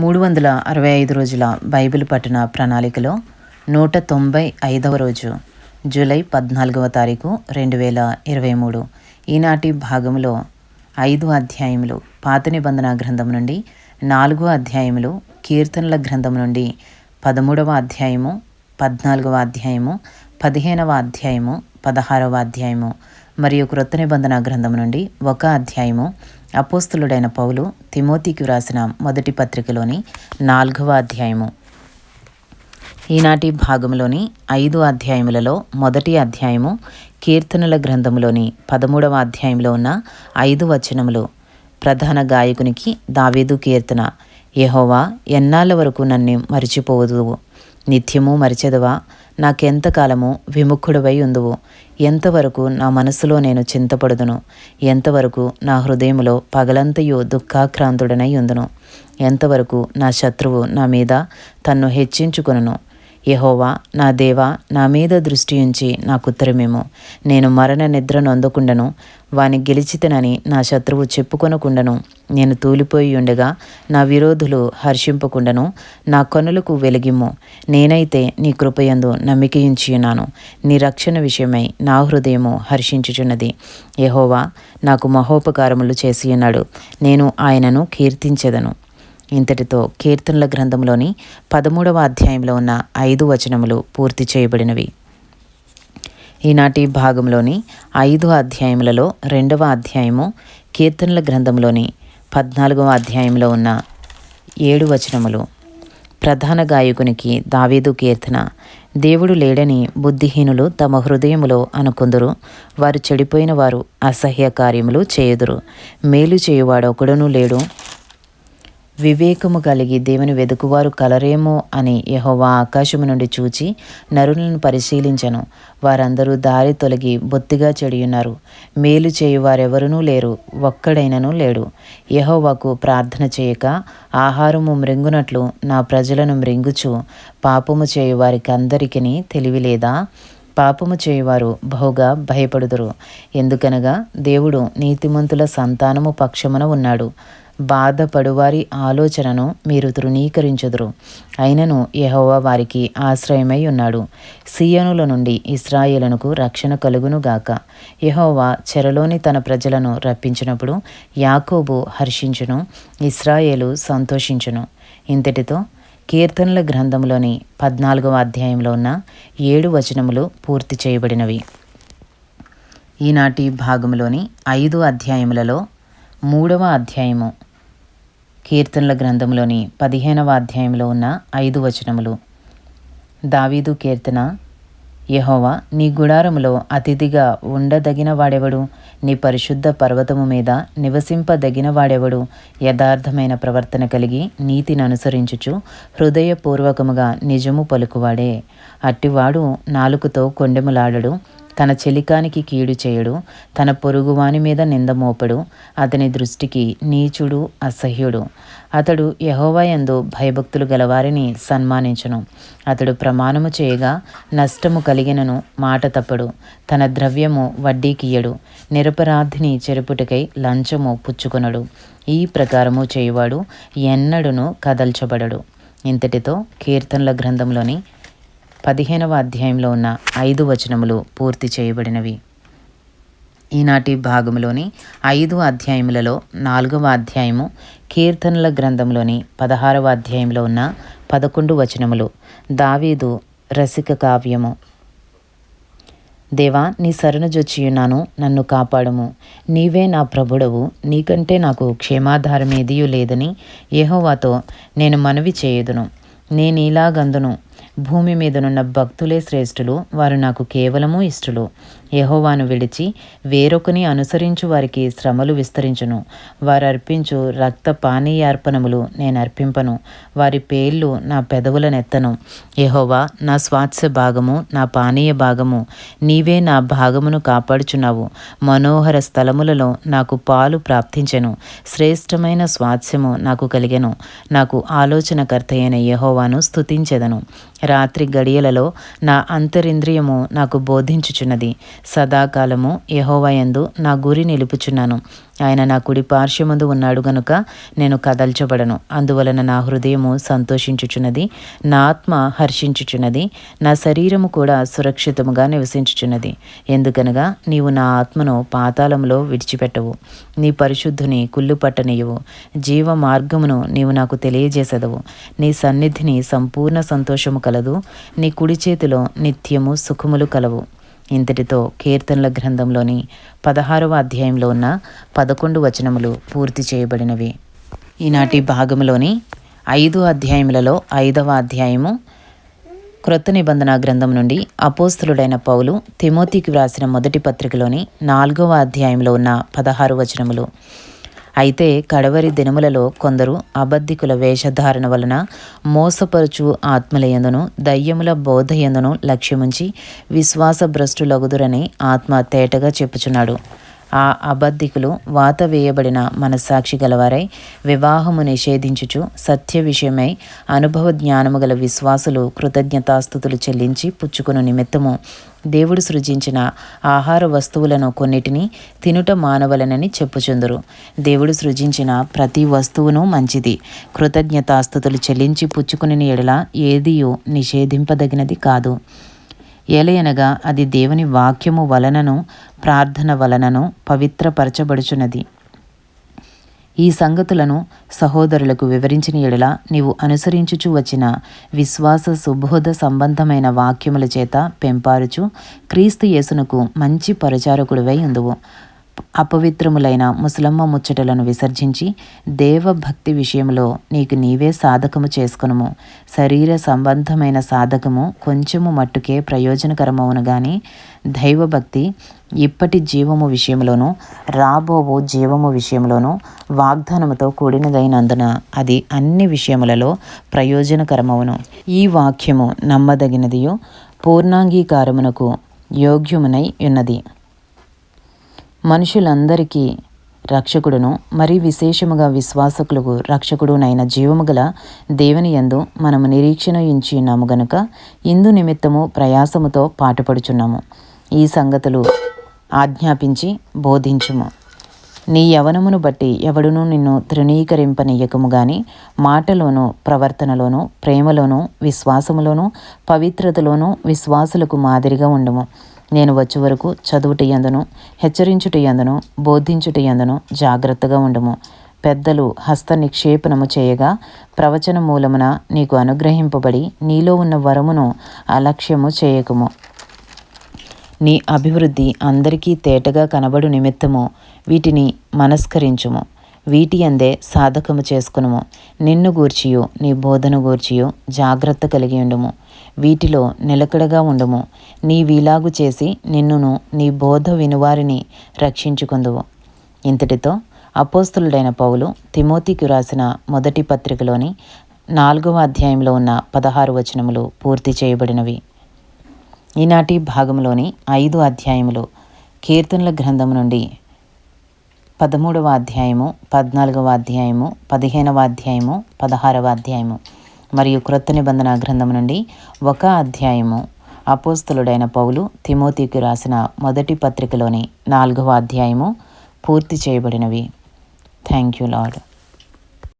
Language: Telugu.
మూడు వందల అరవై ఐదు రోజుల బైబిల్ పఠన ప్రణాళికలో నూట తొంభై ఐదవ రోజు జూలై పద్నాలుగవ తారీఖు రెండు వేల ఇరవై మూడు. ఈనాటి భాగంలో ఐదు అధ్యాయములు పాత నిబంధన గ్రంథం నుండి నాలుగో అధ్యాయములు కీర్తనల గ్రంథం నుండి పదమూడవ అధ్యాయము పద్నాలుగవ అధ్యాయము పదిహేనవ అధ్యాయము పదహారవ అధ్యాయము మరియు క్రొత్త నిబంధన గ్రంథం నుండి ఒక అధ్యాయము అపోస్తులుడైన పౌలు తిమోతికి వ్రాసిన మొదటి పత్రికలోని నాలుగవ అధ్యాయము. ఈనాటి భాగంలోని ఐదు అధ్యాయములలో మొదటి అధ్యాయము కీర్తనల గ్రంథములోని పదమూడవ అధ్యాయంలో ఉన్న ఐదు వచనములు. ప్రధాన గాయకునికి దావేదు కీర్తన యహోవా ఎన్నాళ్ళ వరకు నన్ను మరిచిపోవదు నిత్యము మరిచెదవా? నాకెంతకాలము విముఖుడవై ఉందువు. ఎంతవరకు నా మనసులో నేను చింతపడుదును? ఎంతవరకు నా హృదయములో పగలంతయు దుఃఖాక్రాంతుడనై ఉందును? ఎంతవరకు నా శత్రువు నా మీద తన్ను హెచ్చించుకొనును? యహోవా నా దేవా నా మీద దృష్టి ఉంచి నాకుత్తరమేమో నేను మరణ నిద్ర నొందకుండను. వాని గెలిచితనని నా శత్రువు చెప్పుకొనకుండను. నేను తూలిపోయి ఉండగా నా విరోధులు హర్షింపకుండను. నా కనులకు వెలిగిమ్ము. నేనైతే నీ కృపయందు నమ్మికయించియున్నాను. నీ రక్షణ విషయమై నా హృదయము హర్షించుచున్నది. యహోవా నాకు మహోపకారములు చేసియున్నాడు. నేను ఆయనను కీర్తించెదను. ఇంతటితో కీర్తనల గ్రంథంలోని పదమూడవ అధ్యాయంలో ఉన్న ఐదు వచనములు పూర్తి చేయబడినవి. ఈనాటి భాగంలోని ఐదు అధ్యాయములలో రెండవ అధ్యాయము కీర్తనల గ్రంథంలోని పద్నాలుగవ అధ్యాయంలో ఉన్న ఏడు వచనములు. ప్రధాన గాయకునికి దావీదు కీర్తన దేవుడు లేడని బుద్ధిహీనులు తమ హృదయములో అనుకుందురు వారు చెడిపోయిన వారు అసహ్య కార్యములు చేయుదురు. మేలు చేయువాడొకడునూ లేడు వివేకము కలిగి దేవుని వెదుకువారు కలరేమో అని యహోవా ఆకాశము నుండి చూచి నరులను పరిశీలించను. వారందరూ దారి తొలగి బొత్తిగా చెడియున్నారు. మేలు చేయువారెవరునూ లేరు ఒక్కడైనను లేడు. యహోవాకు ప్రార్థన చేయక ఆహారము మృంగునట్లు నా ప్రజలను మృంగుచు పాపము చేయువారికి అందరికీ తెలివి లేదా పాపము చేయువారు బహుగా భయపడుదురు. ఎందుకనగా దేవుడు నీతిమంతుల సంతానము పక్షమున ఉన్నాడు. బాధపడువారి ఆలోచనను మీరు తృణీకరించుదురు. అయినను యహోవా వారికి ఆశ్రయమై ఉన్నాడు. సియనుల నుండి ఇస్రాయేలనుకు రక్షణ కలుగునుగాక యహోవా చెరలోని తన ప్రజలను రప్పించినప్పుడు యాకోబు హర్షించును ఇస్రాయేలు సంతోషించును. ఇంతటితో కీర్తనల గ్రంథంలోని పద్నాలుగవ అధ్యాయంలో ఉన్న ఏడు వచనములు పూర్తి చేయబడినవి. ఈనాటి భాగంలోని ఐదు అధ్యాయములలో మూడవ అధ్యాయము కీర్తనల గ్రంథంలోని పదిహేనవ అధ్యాయంలో ఉన్న ఐదు వచనములు. దావీదు కీర్తన యహోవా నీ గుడారములో అతిథిగా ఉండదగిన వాడెవడు? నీ పరిశుద్ధ పర్వతము మీద నివసింపదగిన వాడెవడు? యథార్థమైన ప్రవర్తన కలిగి నీతిని అనుసరించుచు హృదయపూర్వకముగా నిజము పలుకువాడే. అట్టివాడు నాలుకతో కొండెములాడడు. తన చెలికానికి కీడు చేయడు తన పొరుగువాని మీద నిందమోపడు అతని దృష్టికి నీచుడు అసహ్యుడు. అతడు యహోవయందు భయభక్తులు గలవారిని సన్మానించును. అతడు ప్రమాణము చేయగా నష్టము కలిగినను మాట తప్పడు. తన ద్రవ్యము వడ్డీకియ్యడు. నిరపరాధిని చెరుపుటకై లంచము పుచ్చుకొనడు. ఈ ప్రకారము చేయువాడు ఎన్నడును కదల్చబడడు. ఇంతటితో కీర్తనల గ్రంథంలోని పదిహేనవ అధ్యాయంలో ఉన్న ఐదు వచనములు పూర్తి చేయబడినవి. ఈనాటి భాగంలోని ఐదు అధ్యాయములలో నాలుగవ అధ్యాయము కీర్తనల గ్రంథంలోని పదహారవ అధ్యాయంలో ఉన్న పదకొండు వచనములు దావీదు రసిక కావ్యము. దేవా నీ శరణుజొచ్చియున్నాను నన్ను కాపాడము. నీవే నా ప్రభుడవు నీకంటే నాకు క్షేమాధారమేదియూ లేదని యహోవాతో నేను మనవి చేయుదును. నేనీలాగందును భూమి మీదనున్న భక్తులే శ్రేష్ఠులు వారు నాకు కేవలము ఇష్టలు. యహోవాను విడిచి వేరొకని అనుసరించు వారికి శ్రమలు విస్తరించును. వారు అర్పించు రక్త పానీయార్పణములు నేను అర్పింపను. వారి పేర్లు నా పెదవులనెత్తను యహోవా నా స్వాత్స భాగము నా పానీయ భాగము నీవే నా భాగమును కాపాడుచున్నావు. మనోహర స్థలములలో నాకు పాలు ప్రాప్తించెను. శ్రేష్టమైన స్వాత్స్యము నాకు కలిగెను. నాకు ఆలోచనకర్త అయిన యహోవాను స్థుతించెదను రాత్రి గడియలలో నా అంతరింద్రియము నాకు బోధించుచున్నది. సదాకాలము యహోవయందు నా గురి నిలుపుచున్నాను. ఆయన నా కుడి పార్శ్వమందు ఉన్నాడు గనుక నేను కదల్చబడను. అందువలన నా హృదయము సంతోషించుచున్నది నా ఆత్మ హర్షించుచున్నది నా శరీరము కూడా సురక్షితముగా నివసించుచున్నది. ఎందుకనగా నీవు నా ఆత్మను పాతాళంలో విడిచిపెట్టవు. నీ పరిశుద్ధుని కుళ్ళు పట్టనీయవు. జీవ మార్గమును నీవు నాకు తెలియజేసదవు. నీ సన్నిధిని సంపూర్ణ సంతోషము కలదు. నీ కుడి చేతిలో నిత్యము సుఖములు కలవు. ఇంతటితో కీర్తనల గ్రంథంలోని పదహారవ అధ్యాయంలో ఉన్న పదకొండు వచనములు పూర్తి చేయబడినవి. ఈనాటి భాగంలోని ఐదు అధ్యాయములలో ఐదవ అధ్యాయము క్రొత్త నిబంధన గ్రంథం నుండి అపోస్తులుడైన పౌలు తిమోతికి వ్రాసిన మొదటి పత్రికలోని నాలుగవ అధ్యాయంలో ఉన్న పదహారు వచనములు. అయితే కడవరి దినములలో కొందరు అబద్ధికుల వేషధారణ వలన మోసపరుచు ఆత్మలయందును దయ్యముల బోధయందును లక్ష్యముంచి విశ్వాసభ్రష్టులగుదురని ఆత్మ తేటగా చెప్పుచున్నాడు. ఆ అబద్ధికులు వాత వేయబడిన మనస్సాక్షి గలవారై వివాహము నిషేధించుచు సత్య విషయమై అనుభవ జ్ఞానము గల విశ్వాసులు కృతజ్ఞతాస్థుతులు చెల్లించి పుచ్చుకును నిమిత్తము దేవుడు సృజించిన ఆహార వస్తువులను కొన్నిటిని తినుట మానవలనని చెప్పుచుందురు. దేవుడు సృజించిన ప్రతి వస్తువును మంచిది. కృతజ్ఞతాస్థుతులు చెల్లించి పుచ్చుకుని ఎడల ఏదియో నిషేధింపదగినది కాదు. ఏలయనగా అది దేవుని వాక్యము వలనను ప్రార్థన వలనను పవిత్రపరచబడుచున్నది. ఈ సంగతులను సహోదరులకు వివరించిన ఎడల నీవు అనుసరించుచు వచ్చిన విశ్వాస సుబోధ సంబంధమైన వాక్యముల చేత పెంపారుచు క్రీస్తు యేసునకు మంచి పరిచారకుడివై ఉందువు. అపవిత్రములైన ముసలమ్మ ముచ్చటలను విసర్జించి దేవభక్తి విషయంలో నీకు నీవే సాధకము చేసుకునుము. శరీర సంబంధమైన సాధకము కొంచెము మట్టుకే ప్రయోజనకరమవును గాని దైవభక్తి ఇప్పటి జీవము విషయంలోనూ రాబోవు జీవము విషయంలోనూ వాగ్దానముతో కూడినదైనందున అది అన్ని విషయములలో ప్రయోజనకరమవును. ఈ వాక్యము నమ్మదగినదియు పూర్ణాంగీకారమునకు యోగ్యమునై ఉన్నది. మనుషులందరికీ రక్షకుడును మరి విశేషముగా విశ్వాసకులకు రక్షకుడునైన జీవము గల దేవుని యందు మనము నిరీక్షణ ఉంచి ఉన్నాము గనుక ఇందు నిమిత్తము ప్రయాసముతో పాటుపడుచున్నాము. ఈ సంగతులు ఆజ్ఞాపించి బోధించుము. నీ యవనమును బట్టి ఎవడునూ నిన్ను తృణీకరింపనీయకము గాని మాటలోను ప్రవర్తనలోను ప్రేమలోను విశ్వాసములోను పవిత్రతలోను విశ్వాసులకు మాదిరిగా ఉండము. నేను వచ్చే వరకు చదువుటయందును హెచ్చరించుటయందును హెచ్చరించుట బోధించుట ఎందును జాగ్రత్తగా ఉండము. పెద్దలు హస్త నిక్షేపణము చేయగా ప్రవచన మూలమున నీకు అనుగ్రహింపబడి నీలో ఉన్న వరమును అలక్ష్యము చేయకము. నీ అభివృద్ధి అందరికీ తేటగా కనబడు నిమిత్తము వీటిని మనస్కరించుము. వీటి అందే సాధకము చేసుకునుము. నిన్ను గూర్చియు నీ బోధను గూర్చియు జాగ్రత్త కలిగి ఉండుము. వీటిలో నిలకడగా ఉండుము. నీ వీలాగు చేసి నిన్నును నీ బోధ వినువారిని రక్షించుకుందువు. ఇంతటితో అపోస్తులుడైన పౌలు తిమోతికి రాసిన మొదటి పత్రికలోని నాలుగవ అధ్యాయంలో ఉన్న పదహారు వచనములు పూర్తి చేయబడినవి. ఈనాటి భాగంలోని ఐదు అధ్యాయములు కీర్తనల గ్రంథం నుండి పదమూడవ అధ్యాయము పద్నాలుగవ అధ్యాయము పదిహేనవ అధ్యాయము పదహారవ అధ్యాయము. మరియు క్రొత్త నిబంధన గ్రంథం నుండి ఒక అధ్యాయము. అపోస్తులుడైన పౌలు తిమోతికి రాసిన మొదటి పత్రికలోని నాలుగవ అధ్యాయము పూర్తి చేయబడినవి. Thank you lord